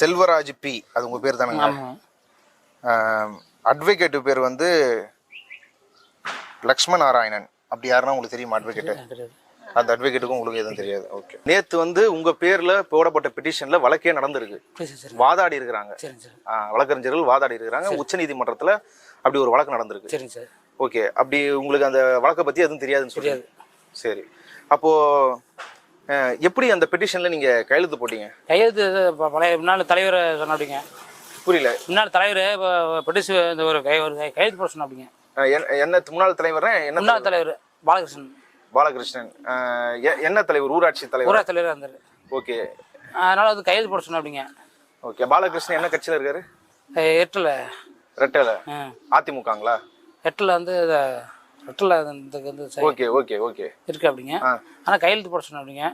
Selvaraj B அது உங்க பேர் தானுங்க? ஆமாம் அட்வொகேட் பேர் வந்து லக்ஷ்மண நாராயணன். அப்படி யாருன்னா உங்களுக்கு தெரியுமா அட்வொகேட் தெரியாது அந்த அட்வொகேட்டுக்கும் உங்களுக்கு எதுவும் தெரியாது. ஓகே நேத்து வந்து உங்க பேர்ல போடப்பட்ட பெட்டிஷன்ல வழக்கே நடந்திருக்கு. வாதாடி இருக்கிறாங்க. வழக்கறிஞர்கள் வாதாடி இருக்கிறாங்க. உச்சநீதிமன்றத்துல அப்படி ஒரு வழக்கு நடந்திருக்கு. ஓகே அப்படி உங்களுக்கு அந்த வழக்கை பத்தி எதுவும் தெரியாதுன்னு சொல்லி சரி. அப்போ எப்படி அந்த பெட்டிஷன்ல நீங்க கையெழுத்து போட்டீங்க? கையெழுத்து பழைய முன்னாள் தலைவர் சொன்னாப்பிடிங்க. புரியல. முன்னாள் தலைவர் பிடிச்சு இந்த ஒரு கை ஒரு கையெழுத்து போட அஹ், என்ன- முன்னாள் தலைவர் என்ன முன்னாள் தலைவர்? பாலகிருஷ்ணன். பாலகிருஷ்ணன். என்ன தலைவர்? ஊராட்சி தலைவர். ஊரா தலைவர் இருந்தார். ஓகே. அதனால அது கையெழுத்து போட சொன்னாப்பிடிங்க. ஓகே பாலகிருஷ்ணன் என்ன கட்சியில இருக்காரு? எட்டில். ரெட்டல. அதிமுகங்களா? எட்டில் வந்து இந்த வந்து ஓகே ஓகே ஓகே. இருக்கு அப்படிங்க. ஆனால் கையெழுத்து போட சொன்னேன் அப்படிங்க.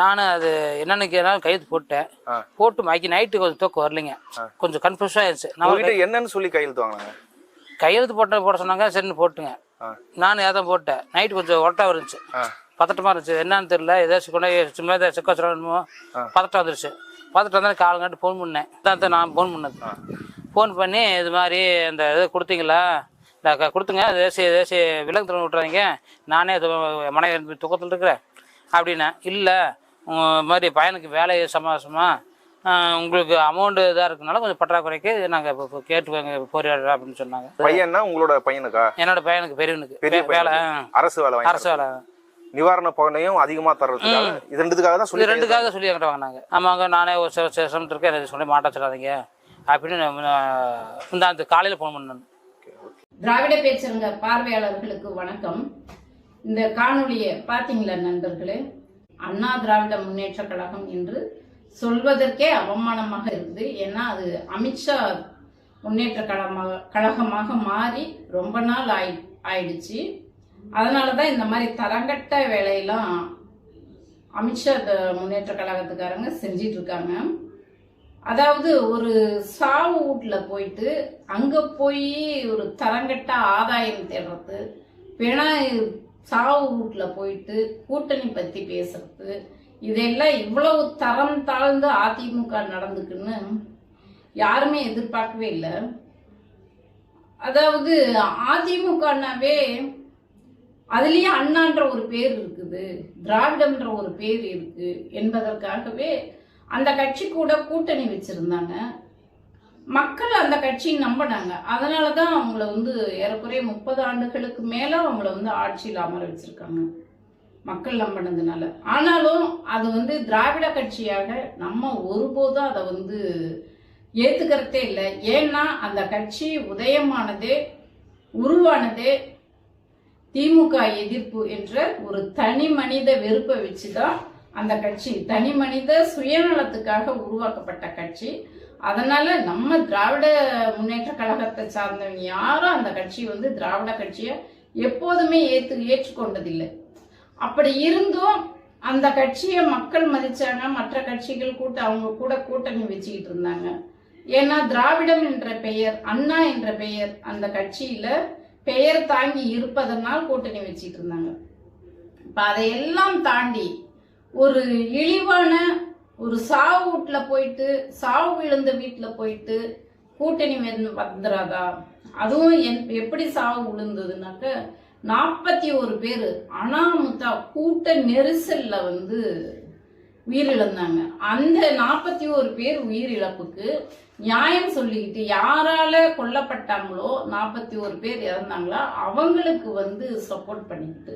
நானும் அது என்னன்னு கேட்டாலும் கையெழுத்து போட்டேன். போட்டு மாக்கி நைட்டு கொஞ்சம் தூக்கம் வரலைங்க. கொஞ்சம் கன்ஃபியூஸாக இருந்துச்சு. நான் என்னன்னு சொல்லி கையெழுத்து வாங்கினாங்க? கையெழுத்து போட்ட போட சொன்னாங்க சரின்னு போட்டுங்க. நானும் ஏதான் போட்டேன். நைட்டு கொஞ்சம் ஒட்டா இருந்துச்சு. பதட்டமாக இருந்துச்சு. என்னன்னு தெரியல. ஏதாச்சும் கொண்டு சும்மா ஏதாவது செக்க வச்சுருமோ பதட்டம் வந்துருச்சு. பதட்டம் வந்தால் காலங்காட்டு ஃபோன் பண்ணேன். தான் நான் ஃபோன் பண்ணது. ஃபோன் பண்ணி இது மாதிரி அந்த இது கொடுத்தீங்களா? கொடுத்துங்க தேசிய தேசிய விலங்கு திறன் விட்டுறாதீங்க நானே மனைவி துக்கத்தில் இருக்கிறேன் அப்படின்னேன் இல்லை மாதிரி பையனுக்கு வேலை சமாசமாக உங்களுக்கு அமௌண்ட்டு இதாக இருக்கனால கொஞ்சம் பற்றாக்குறைக்கு நாங்கள் இப்போ கேட்டு போராடுறோம் அப்படின்னு சொன்னாங்க பையன்னா உங்களோட பையனுக்கா என்னோட பையனுக்கு பெரியவனுக்கு பெரிய வேலை. அரசு வேலை அரசு வேலை நிவாரண பகனையும் அதிகமா தர்றதுக்காக இது ரெண்டுக்காக தான் சொல்லி ரெண்டுக்காக சொல்லி என்கிட்ட வாங்கினாங்க ஆமாங்க நானே ஒரு சில இருக்கேன் எனக்கு சொல்லி மாட்ட சொல்லாதீங்க அப்படின்னு இந்த காலையில் ஃபோன் பண்ணேன் திராவிட பேச்சரங்க பார்வையாளர்களுக்கு வணக்கம். இந்த காணொளியை பார்த்தீங்களா நண்பர்களே? அண்ணா திராவிட முன்னேற்ற கழகம் என்று சொல்வதற்கே அவமானமாக இருக்குது. ஏன்னா அது அமித்ஷா முன்னேற்ற கழகமாக கழகமாக மாறி ரொம்ப நாள் ஆயி ஆயிடுச்சு. அதனால தான் இந்த மாதிரி தரங்கட்ட வேலையெல்லாம் அமித்ஷா த- முன்னேற்ற கழகத்துக்காரங்க செஞ்சிட்டு இருக்காங்க. அதாவது ஒரு சாவு வீட்டில் போயிட்டு அங்கே போய் ஒரு தரங்கட்ட ஆதாயம் தேடுறது வேணா சாவு வீட்டில் போயிட்டு கூட்டணி பற்றி பேசுறது இதெல்லாம் இவ்வளவு தரம் தாழ்ந்து அதிமுக நடந்துக்குன்னு யாருமே எதிர்பார்க்கவே இல்லை. அதாவது அதிமுகனாவே அதுலேயே அண்ணான்ற ஒரு பேர் இருக்குது திராவிடம்ன்ற ஒரு பேர் இருக்கு என்பதற்காகவே அந்த கட்சி கூட கூட்டணி வச்சிருந்தாங்க. மக்கள் அந்த கட்சியை நம்பினாங்க. அதனால தான் அவங்கள வந்து ஏறக்குறைய முப்பது ஆண்டுகளுக்கு மேலே அவங்கள வந்து ஆட்சியில் அமர வச்சிருக்காங்க. மக்கள் நம்பினதுனால. ஆனாலும் அது வந்து திராவிட கட்சியாக நம்ம ஒருபோதும் அதை வந்து ஏற்றுக்கிறதே இல்லை. ஏன்னா அந்த கட்சி உதயமானதே உருவானதே திமுக எதிர்ப்பு என்ற ஒரு தனி மனித வெறுப்பை வச்சு தான் அந்த கட்சி தனி மனித சுயநலத்துக்காக உருவாக்கப்பட்ட கட்சி. அதனால நம்ம திராவிட முன்னேற்ற கழகத்தை சார்ந்தவங்க யாரும் அந்த கட்சி வந்து திராவிட கட்சியை எப்போதுமே ஏற்று ஏற்றுக்கொண்டதில்லை. அப்படி இருந்தும் அந்த கட்சியை மக்கள் மதிச்சாங்க. மற்ற கட்சிகள் கூட்ட அவங்க கூட கூட்டணி வச்சுக்கிட்டு இருந்தாங்க. ஏன்னா திராவிடம் என்ற பெயர் அண்ணா என்ற பெயர் அந்த கட்சியில பெயர் தாங்கி இருப்பதனால் கூட்டணி வச்சிட்டு இருந்தாங்க. இப்ப அதையெல்லாம் தாண்டி ஒரு இழிவான ஒரு சாவு வீட்டில் போயிட்டு சாவு விழுந்த வீட்டில் போயிட்டு கூட்டணி வந்து வந்துடாதா அதுவும் என் எப்படி சாவு விழுந்ததுனாக்க நாற்பத்தி ஒரு பேர் அனாமுத்தா கூட்ட நெரிசலில் வந்து உயிரிழந்தாங்க. அந்த நாற்பத்தி ஒரு பேர் உயிரிழப்புக்கு நியாயம் சொல்லிக்கிட்டு யாரால கொல்லப்பட்டாங்களோ நாற்பத்தி ஒரு பேர் இறந்தாங்களோ அவங்களுக்கு வந்து சப்போர்ட் பண்ணிக்கிட்டு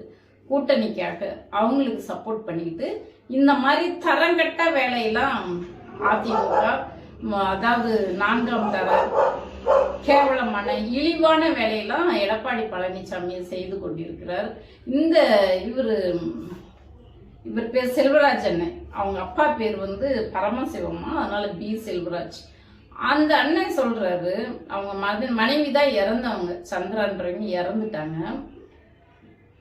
கூட்டணிக்காக அவங்களுக்கு சப்போர்ட் பண்ணிக்கிட்டு இந்த மாதிரி தரங்கட்ட வேலையெல்லாம் அதிமுக அதாவது நான்காம் தர கேவலமான இழிவான வேலையெல்லாம் எடப்பாடி பழனிசாமி செய்து கொண்டிருக்கிறார். இந்த இவர் இவர் பேர் செல்வராஜ் அண்ணன். அவங்க அப்பா பேர் வந்து பரமசிவம்மா அதனால பி செல்வராஜ். அந்த அண்ணன் சொல்றாரு அவங்க மத மனைவி தான் இறந்தவங்க சந்திரன்றவங்க இறந்துட்டாங்க.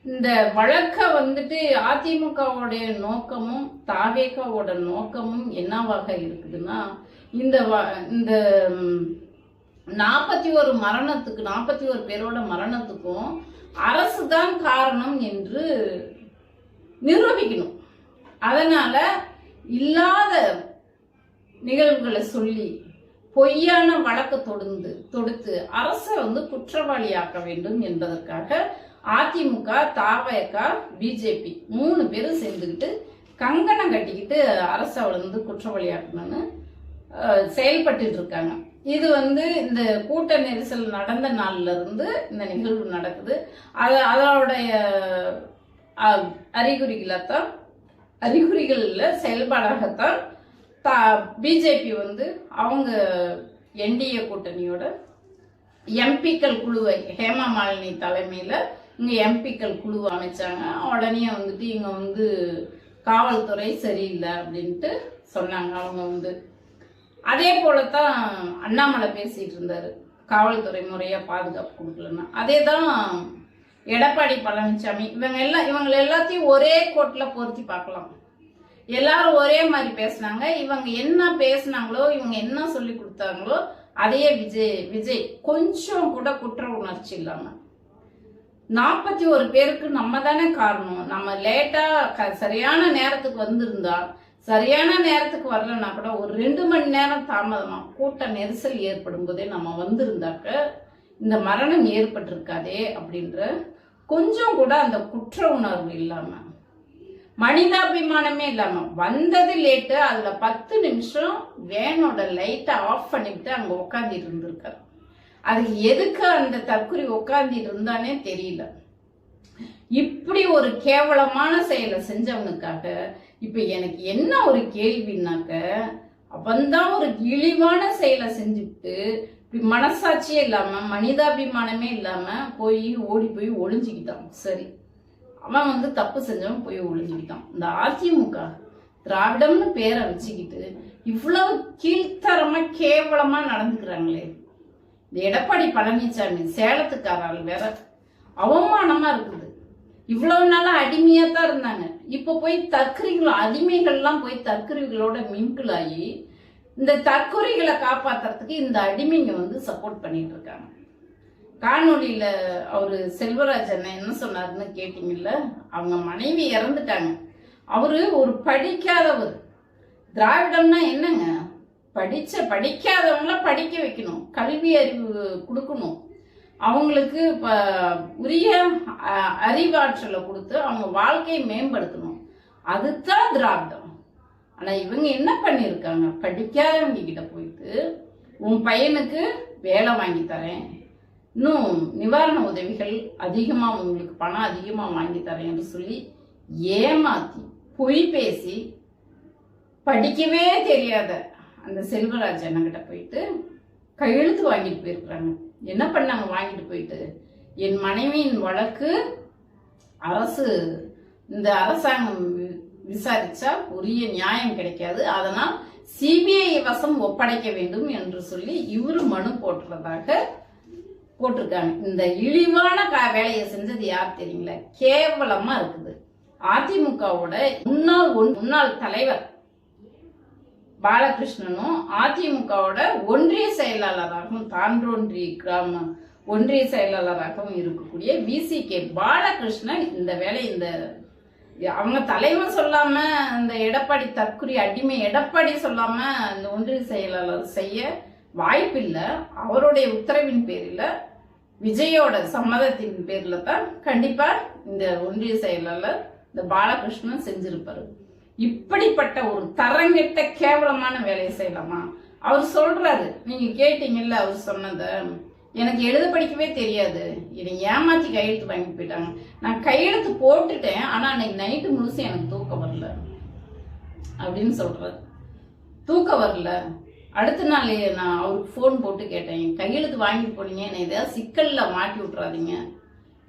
இந்த வழக்க வந்துட்டு அதிமுகவுடைய நோக்கமும் தாவேகாவோட நோக்கமும் என்னவாக இருக்குதுன்னா இந்த வ- இந்த நாற்பத்தி ஒரு மரணத்துக்கு நாற்பத்தி ஒரு பேரோட மரணத்துக்கும் அரசு தான் காரணம் என்று நிரூபிக்கணும். அதனால இல்லாத நிகழ்வுகளை சொல்லி பொய்யான வழக்கு தொடுந்து தொடுத்து அரசை வந்து குற்றவாளியாக்க வேண்டும் என்பதற்காக அதிமுக தாவக பிஜேபி மூணு பேரும் சேர்ந்துக்கிட்டு கங்கணம் கட்டிக்கிட்டு அரசை வந்து குற்றவாளியாக்கணும்னு செயல்பட்டு இருக்காங்க. இது வந்து இந்த கூட்ட நெரிசல் நடந்த நாள்ல இருந்து இந்த நிகழ்வு நடக்குது. அது அதனுடைய அஹ், அறிகுறிகளைத்தான் அறிகுறிகளில் செயல்பாடாகத்தான் தா பிஜேபி வந்து அவங்க என்டிஏ கூட்டணியோட எம்பிக்கள் குழுவை ஹேமா மாலினி தலைமையில் இங்கே எம்பிக்கள் குழு அமைச்சாங்க. உடனே வந்துட்டு இங்கே வந்து காவல்துறை சரியில்லை அப்படின்ட்டு சொன்னாங்க. அவங்க வந்து அதே போல தான் அண்ணாமலை பேசிகிட்டு இருந்தார். காவல்துறை முறையாக பாதுகாப்பு கொடுக்கலன்னா. அதே தான் எடப்பாடி பழனிசாமி. இவங்க எல்லாம் இவங்க எல்லாத்தையும் ஒரே கோட்டில் பொருத்தி பார்க்கலாம். எல்லாரும் ஒரே மாதிரி பேசுனாங்க. இவங்க என்ன பேசுனாங்களோ இவங்க என்ன சொல்லி கொடுத்தாங்களோ அதையே விஜய் விஜய் கொஞ்சம் கூட குற்ற உணர்ச்சி இல்லாமல் நாற்பத்தி ஒரு பேருக்கு நம்ம தானே காரணம். நம்ம லேட்டா க- சரியான நேரத்துக்கு வந்திருந்தா சரியான நேரத்துக்கு வரலன்னா கூட ஒரு ரெண்டு மணி நேரம் தாமதமா கூட்ட நெரிசல் ஏற்படும் போதே நம்ம வந்திருந்தாக்க இந்த மரணம் ஏற்பட்டிருக்காதே அப்படின்ற கொஞ்சம் கூட அந்த குற்ற உணர்வு இல்லாம மனிதாபிமானமே இல்லாம வந்தது லேட்டு அதுல பத்து நிமிஷம் வேனோட லைட்டை ஆஃப் பண்ணிவிட்டு அங்க உட்காந்துட்டு இருந்திருக்காரு அது எதுக்கு அந்த தற்குறி உட்காந்துட்டு இருந்தானே தெரியல. இப்படி ஒரு கேவலமான செயலை செஞ்சவனுக்காக இப்ப எனக்கு என்ன ஒரு கேள்வினாக்க அவன்தான் ஒரு இழிவான செயலை செஞ்சுட்டு இப்படி மனசாட்சியே இல்லாம மனிதாபிமானமே இல்லாம போய் ஓடி போய் ஒளிஞ்சுக்கிட்டான். சரி. அவன் வந்து தப்பு செஞ்சவன் போய் ஒளிஞ்சுக்கிட்டான். இந்த அதிமுக திராவிடம்னு பேரை வச்சுக்கிட்டு இவ்வளவு கீழ்த்தரமா கேவலமா நடந்துக்கிறாங்களே. இந்த எடப்பாடி பழனிசாமி சேலத்துக்காரால் வேற அவமானமா இருக்குது. இவ்வளவு நாளா அடிமையா தான் இருந்தாங்க. இப்ப போய் தற்கொலைகள் அடிமைகள்லாம் போய் தற்கொலைகளோட மின்குலாகி இந்த தற்கொலைகளை காப்பாத்துறதுக்கு இந்த அடிமைங்க வந்து சப்போர்ட் பண்ணிட்டு இருக்காங்க. காணொலியில அவரு செல்வராஜ் அண்ணன் என்ன சொன்னாருன்னு கேட்டீங்கல்ல அவங்க மனைவி இறந்துட்டாங்க. அவரு ஒரு படிக்காதவர். திராவிடம்னா என்னங்க? படித்த படிக்காதவங்கள படிக்க வைக்கணும். கல்வி அறிவு கொடுக்கணும். அவங்களுக்கு இப்போ உரிய அ- அறிவாற்றலை கொடுத்து அவங்க வாழ்க்கையை மேம்படுத்தணும். அதுதான் திராவிடம். ஆனால் இவங்க என்ன பண்ணியிருக்காங்க? படிக்காதவங்க கிட்ட போயிட்டு உன் பையனுக்கு வேலை வாங்கி தரேன். இன்னும் நிவாரண உதவிகள் அதிகமாக உங்களுக்கு பணம் அதிகமாக வாங்கி தரேன் சொல்லி ஏமாத்தி பொய் பேசி படிக்கவே தெரியாத அந்த செல்வராஜ் அண்ணங்கிட்ட போயிட்டு கையெழுத்து வாங்கிட்டு போயிருக்கிறாங்க. என்ன பண்ணாங்க? வாங்கிட்டு போயிட்டு என் மனைவியின் வழக்கு அரசு இந்த அரசாங்கம் விசாரிச்சா உரிய நியாயம் கிடைக்காது. அதனால் சிபிஐ வசம் ஒப்படைக்க வேண்டும் என்று சொல்லி இவரு மனு போட்டுறதாக போட்டிருக்காங்க. இந்த இழிவான வேலையை செஞ்சது யார் தெரியுங்களா? கேவலமா இருக்குது. அதிமுகவோட முன்னாள் ஒன்- முன்னாள் தலைவர் பாலகிருஷ்ணனும் அதிமுகவோட ஒன்றிய செயலாளராகவும் தான்றொன்றி கிராம ஒன்றிய செயலாளராகவும் இருக்கக்கூடிய விசி கே பாலகிருஷ்ணன் இந்த வேலை இந்த அவங்க தலைவன் சொல்லாம இந்த எடப்பாடி தற்குறி அடிமை எடப்பாடி சொல்லாம இந்த ஒன்றிய செயலாளர் செய்ய வாய்ப்பில்லை. அவருடைய உத்தரவின் பேரில் விஜயோட சம்மதத்தின் பேரில் தான் கண்டிப்பாக இந்த ஒன்றிய செயலாளர் இந்த பாலகிருஷ்ணன் செஞ்சிருப்பாரு. இப்படிப்பட்ட ஒரு தரங்கெட்ட கேவலமான வேலையை செய்யலாமா? அவர் சொல்றாரு நீங்க கேட்டீங்கல்ல அவர் சொன்னதை. எனக்கு எழுத படிக்கவே தெரியாது. என்னை ஏமாத்தி கையெழுத்து வாங்கிட்டு போயிட்டாங்க. நான் கையெழுத்து போட்டுட்டேன் ஆனா அன்னைக்கு நைட்டு முழுசு எனக்கு தூக்கம் வரல அப்படின்னு சொல்றாரு. தூக்கம் வரல. அடுத்த நாள் நான் அவருக்கு ஃபோன் போட்டு கேட்டேன் கையெழுத்து வாங்கிட்டு போனீங்க என்னை ஏதாவது சிக்கலில் மாட்டி விட்றாதீங்க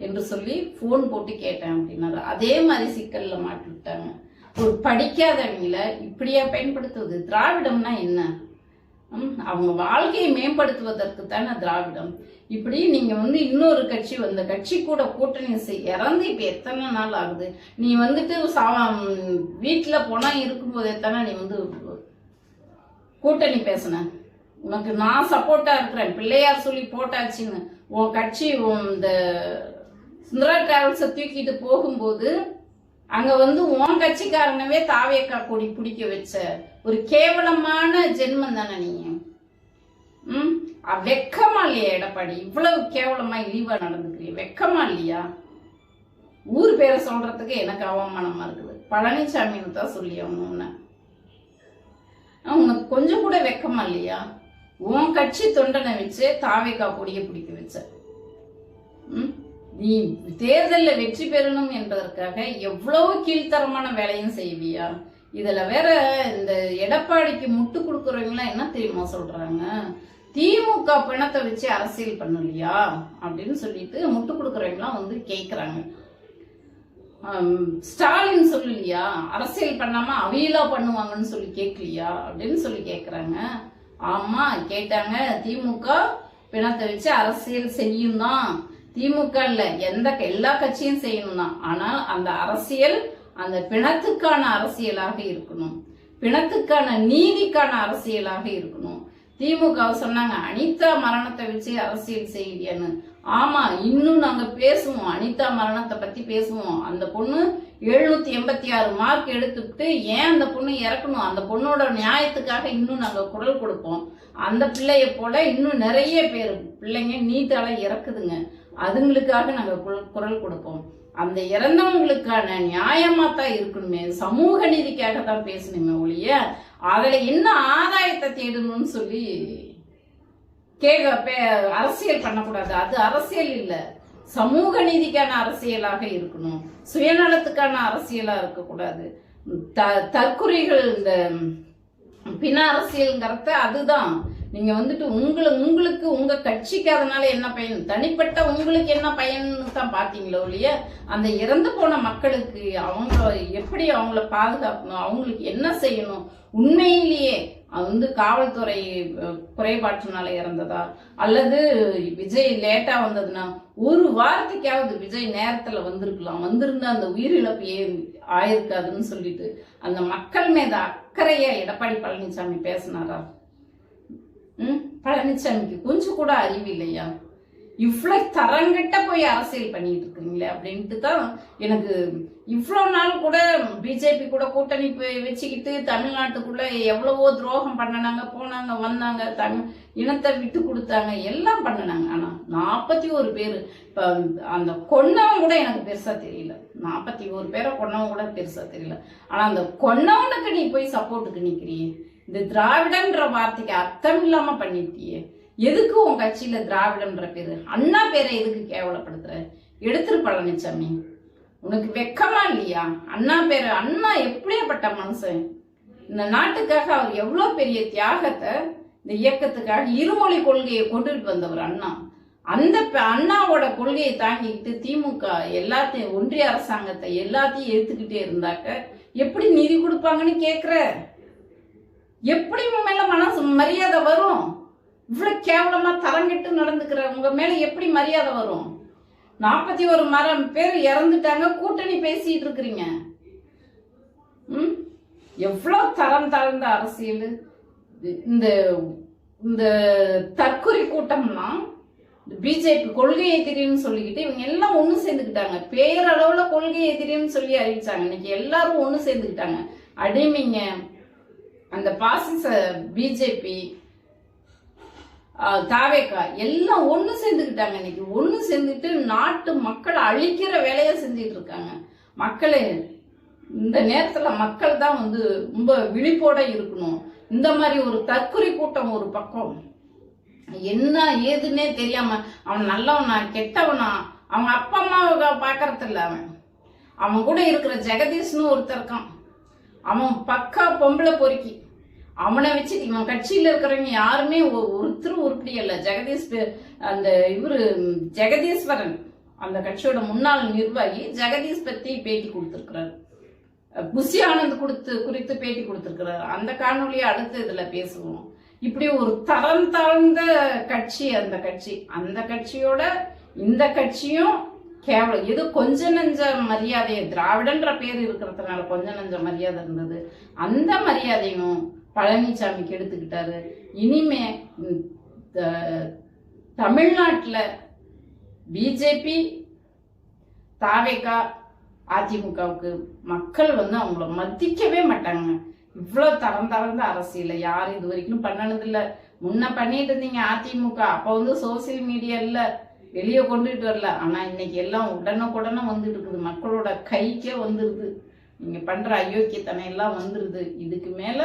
என்று சொல்லி ஃபோன் போட்டு கேட்டேன் அப்படின்னாரு. அதே மாதிரி சிக்கலில் மாட்டி விட்டாங்க. ஒரு படிக்காதவங்கள இப்படியா பயன்படுத்துவது திராவிடம்னா என்ன? ம், அவங்க வாழ்க்கையை மேம்படுத்துவதற்கு தானே திராவிடம். இப்படி நீங்க வந்து இன்னொரு கட்சி வந்த கட்சி கூட கூட்டணி செய்- இறந்து இப்ப எத்தனை நாள் ஆகுது? நீ வந்துட்டு சா- வீட்டில் வீட்டுல போனா இருக்கும்போதே தானே நீ வந்து கூட்டணி பேசின. உனக்கு நான் சப்போர்ட்டா இருக்கிறேன். பிள்ளையார் சொல்லி போட்டாச்சுன்னு. உன் கட்சி உன் இந்த சுந்தரா டிராவல்ஸை தூக்கிட்டு போகும்போது அங்க வந்து உன் கட்சிக்காரனவே தாவேக்கா கொடி பிடிக்க வச்ச ஒரு கேவலமான ஜென்மம் தானே நீ. ம்? வெக்கமா இல்லையா எடப்பாடி? இவ்வளவு கேவலமா இழிவா நடந்துக்கிறீ. வெக்கமா இல்லையா? ஊர் பேரை சொல்றதுக்கு எனக்கு அவமானமா இருக்குது. பழனிசாமின்னு தான் சொல்லி அவனு உன்னை உனக்கு கொஞ்சம் கூட வெக்கமா இல்லையா? உன் கட்சி தொண்டனை வச்சு தாவேக்கா கொடியை பிடிக்க வச்ச. ம்? நீ தேர்தலில் வெற்றி பெறணும் என்பதற்காக எவ்வளவு கீழ்த்தரமான வேலையும் செய்வியா? இதில் வேற இந்த எடப்பாடிக்கு முட்டு கொடுக்குறவங்களாம் என்ன தெரியுமா சொல்கிறாங்க திமுக பிணத்தை வச்சு அரசியல் பண்ணலையா? அப்படின்னு சொல்லிட்டு முட்டு கொடுக்குறவங்களாம் வந்து கேட்குறாங்க ஸ்டாலின் சொல்லலையா? அரசியல் பண்ணாம அவியலா பண்ணுவாங்கன்னு சொல்லி கேட்கலையா அப்படின்னு சொல்லி கேட்குறாங்க ஆமா கேட்டாங்க. திமுக பிணத்தை வச்சு அரசியல் செய்யும் தான் திமுக எந்த எல்லா கட்சியும் செய்யணும் தான். ஆனால் அந்த அரசியல் அந்த பிணத்துக்கான அரசியலாக இருக்கணும். பிணத்துக்கான நீதிக்கான அரசியலாக இருக்கணும். திமுக சொன்னாங்க அனிதா மரணத்தை வச்சு அரசியல் செய்யலையான்னு ஆமா இன்னும் நாங்க பேசுவோம். அனிதா மரணத்தை பத்தி பேசுவோம். அந்த பொண்ணு எழுநூத்தி எண்பத்தி ஆறு மார்க் எடுத்துட்டு ஏன் அந்த பொண்ணு இறக்கணும்? அந்த பொண்ணோட நியாயத்துக்காக இன்னும் நாங்க குரல் கொடுப்போம். அந்த பிள்ளைய போல இன்னும் நிறைய பேர் பிள்ளைங்க நீட்டால இறக்குதுங்க. அதுங்களுக்காக நாங்கள் குரல் குரல் கொடுப்போம். அந்த இறந்தவங்களுக்கான நியாயமா தான் இருக்கணுமே. சமூக நீதிக்காக தான் பேசணுமே ஒழிய அதுல என்ன ஆதாயத்தை தேடணும்னு சொல்லி கேட்க அரசியல் பண்ணக்கூடாது. அது அரசியல் இல்ல. சமூக நீதிக்கான அரசியலாக இருக்கணும். சுயநலத்துக்கான அரசியலா இருக்கக்கூடாது. த- தற்குறிகள் இந்த பின அரசியல்ங்கிறத அதுதான். நீங்க வந்துட்டு உங்களை உங்களுக்கு உங்க கட்சிக்கு அதனால என்ன பயன்? தனிப்பட்ட உங்களுக்கு என்ன பயன்னு தான் பாத்தீங்களோ ஒழிய அந்த இறந்து போன மக்களுக்கு அவங்க எப்படி அவங்கள பாதுகாக்கணும்? அவங்களுக்கு என்ன செய்யணும்? உண்மையிலேயே அது வந்து காவல்துறை குறைபாட்டினால இறந்ததா? அல்லது விஜய் லேட்டா வந்ததுன்னா ஒரு வாரத்துக்காவது விஜய் நேரத்துல வந்திருக்கலாம். வந்திருந்தா அந்த உயிரிழப்பு ஏன் ஆயிருக்காதுன்னு சொல்லிட்டு அந்த மக்கள் மீது அக்கறையா எடப்பாடி பழனிசாமி பேசினாரா? ம் பழனிசாமிக்கு கொஞ்சம் கூட அறிவு இல்லையா இவ்வளோ தரங்கிட்ட போய் அரசியல் பண்ணிட்டு இருக்கீங்களே அப்படின்ட்டு தான் எனக்கு இவ்வளோ நாள் கூட பிஜேபி கூட கூட்டணி போய் வச்சுக்கிட்டு தமிழ்நாட்டுக்குள்ள எவ்வளவோ துரோகம் பண்ணினாங்க போனாங்க வந்தாங்க தமிழ் இனத்தை விட்டு கொடுத்தாங்க எல்லாம் பண்ணினாங்க ஆனால் நாற்பத்தி ஒரு பேர் இப்போ அந்த கொன்னவன் கூட எனக்கு பெருசாக தெரியல நாற்பத்தி ஒரு பேரை கொன்னவன் கூட பெருசாக தெரியல ஆனால் அந்த கொன்னவனுக்கு நீ போய் சப்போர்ட்டுக்கு நிற்கிறியே இந்த திராவிடன்ற வார்த்தைக்கு அர்த்தம் இல்லாம பண்ணிட்டியே. எதுக்கு உன் கட்சியில திராவிடன்ற பேரு? அண்ணா பேரை எதுக்கு கேவலப்படுத்துற? எடுத்துரு பழனிசாமி உனக்கு வெக்கமா இல்லையா? அண்ணா பேரு அண்ணா எப்படியாப்பட்ட மனுஷன்? இந்த நாட்டுக்காக அவர் எவ்வளவு பெரிய தியாகத்தை இந்த இயக்கத்துக்காக இருமொழி கொள்கையை கொண்டுட்டு வந்தவர் அண்ணா. அந்த அண்ணாவோட கொள்கையை தாங்கிக்கிட்டு திமுக எல்லாத்தையும் ஒன்றிய அரசாங்கத்தை எல்லாத்தையும் எடுத்துக்கிட்டே இருந்தாக்க எப்படி நிதி கொடுப்பாங்கன்னு கேக்குற? எப்படி உங்க மேல மனசு மரியாதை வரும்? இவ்வளவு கேவலமா தரங்கிட்டு நடந்துக்கிற உங்க மேல எப்படி மரியாதை வரும்? நாற்பத்தி ஒரு மரம் பேர் இறந்துட்டாங்க கூட்டணி பேசிட்டு இருக்கிறீங்க. ம்? எவ்வளவு தரம் தாழ்ந்த அரசியல்? இந்த இந்த தற்கொலை கூட்டம்னா பிஜேபி கொள்கை எதிரின்னு சொல்லிக்கிட்டு இவங்க எல்லாம் ஒண்ணு சேர்ந்துக்கிட்டாங்க. பேரளவுல கொள்கை எதிரின்னு சொல்லி அறிவிச்சாங்க. இன்னைக்கு எல்லாரும் ஒண்ணு சேர்ந்துக்கிட்டாங்க. அடிமைங்க அந்த பாசிச பிஜேபி தாவேக்கா எல்லாம் ஒன்று சேர்ந்துக்கிட்டாங்க இன்னைக்கு. ஒண்ணு சேர்ந்துட்டு நாட்டு மக்களை அழிக்கிற வேலையை செஞ்சிட்டு இருக்காங்க. மக்களே இந்த நேரத்துல மக்கள் தான் வந்து ரொம்ப விழிப்போட இருக்கணும். இந்த மாதிரி ஒரு தற்கொலை கூட்டம் ஒரு பக்கம். என்ன ஏதுன்னே தெரியாம அவன் நல்லவனா கெட்டவனா அவங்க அப்பா அம்மாவை பார்க்கறது இல்ல அவன். அவன் கூட இருக்கிற ஜெகதீஷ்னு ஒருத்தர் இருக்கான். அவன் பக்கா பொம்பளை பொறுக்கி. அவனை வச்சு இவன் கட்சியில இருக்கிறவங்க யாருமே ஒ- ஒருத்தரும் உருப்படி இல்லை ஜெகதீஷ் பே- அந்த இவரு ஜெகதீஸ்வரன் அந்த கட்சியோட முன்னாள் நிர்வாகி ஜெகதீஷ் பத்தி பேட்டி கொடுத்திருக்கிறார். புஷி ஆனந்த் கொடுத்து குறித்து பேட்டி கொடுத்திருக்கிறார். அந்த காணொலியை அடுத்து இதுல பேசுவோம். இப்படி ஒரு தரம் தாழ்ந்த கட்சி அந்த கட்சி. அந்த கட்சியோட இந்த கட்சியும் கேவலம். இது கொஞ்ச நெஞ்ச மரியாதை திராவிடன்ற பேர் இருக்கிறதுனால கொஞ்ச நெஞ்ச மரியாதை இருந்தது. அந்த மரியாதையும் பழனிசாமிக்கு எடுத்துக்கிட்டாரு. இனிமே தமிழ்நாட்டில் த- பிஜேபி தாவேகா அதிமுகவுக்கு மக்கள் வந்து அவங்கள மதிக்கவே மாட்டாங்க. இவ்வளோ தரம் தரந்த அரசியல யாரும் இது வரைக்கும் பண்ணனதில்ல. முன்ன பண்ணிட்டு இருந்தீங்க அதிமுக அப்போ வந்து சோசியல் மீடியா இல்லை. வெளியே கொண்டுட்டு வரல. ஆனா இன்னைக்கு எல்லாம் உடனுக்குடனே வந்துட்டு இருக்குது மக்களோட கைக்கே வந்துருது. நீங்க பண்ற அயோக்கியத்தனை எல்லாம் வந்துருது. இதுக்கு மேல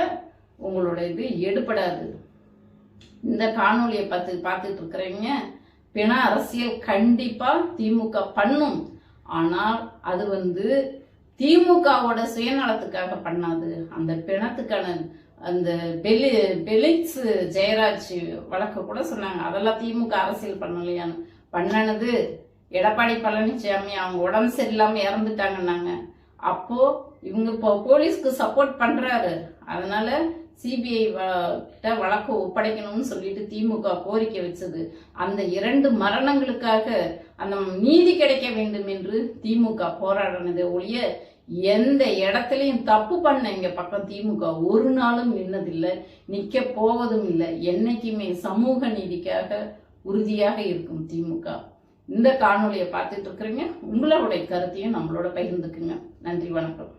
உங்களோட இது எடுபடாது. இந்த காணொலியை பார்த்து பார்த்துட்டு இருக்கிறவங்க பிண அரசியல் கண்டிப்பா திமுக பண்ணும். ஆனால் அது வந்து திமுகவோட சுயநலத்துக்காக பண்ணாது. அந்த பிணத்துக்கான அந்த பெலி பெலிக்ஸ் ஜெயராஜ் வழக்க கூட சொன்னாங்க. அதெல்லாம் திமுக அரசியல் பண்ணலையான்னு. பண்ணனது. எடப்பாடி பழனிசாமி அவங்க உடம்பு சரியில்லாம இறந்துட்டாங்கன்னாங்க. அப்போ இவங்க இப்போ போலீஸ்க்கு சப்போர்ட் பண்றாரு. அதனால சிபிஐ கிட்ட வழக்கு ஒப்படைக்கணும்னு சொல்லிட்டு திமுக கோரிக்கை வச்சது. அந்த இரண்டு மரணங்களுக்காக அந்த நீதி கிடைக்க வேண்டும் என்று திமுக போராடினது ஒழிய எந்த இடத்துலையும் தப்பு பண்ண இங்க பக்கம் திமுக ஒரு நாளும் நின்னதில்லை. நிக்க போவதும் இல்லை. என்னைக்குமே சமூக நீதிக்காக உறுதியாக இருக்கும் திமுக. இந்த காணொளியை பார்த்துட்டு இருக்கிறீங்க. உங்களுடைய கருத்தையும் நம்மளோட பகிர்ந்துக்குங்க. நன்றி வணக்கம்.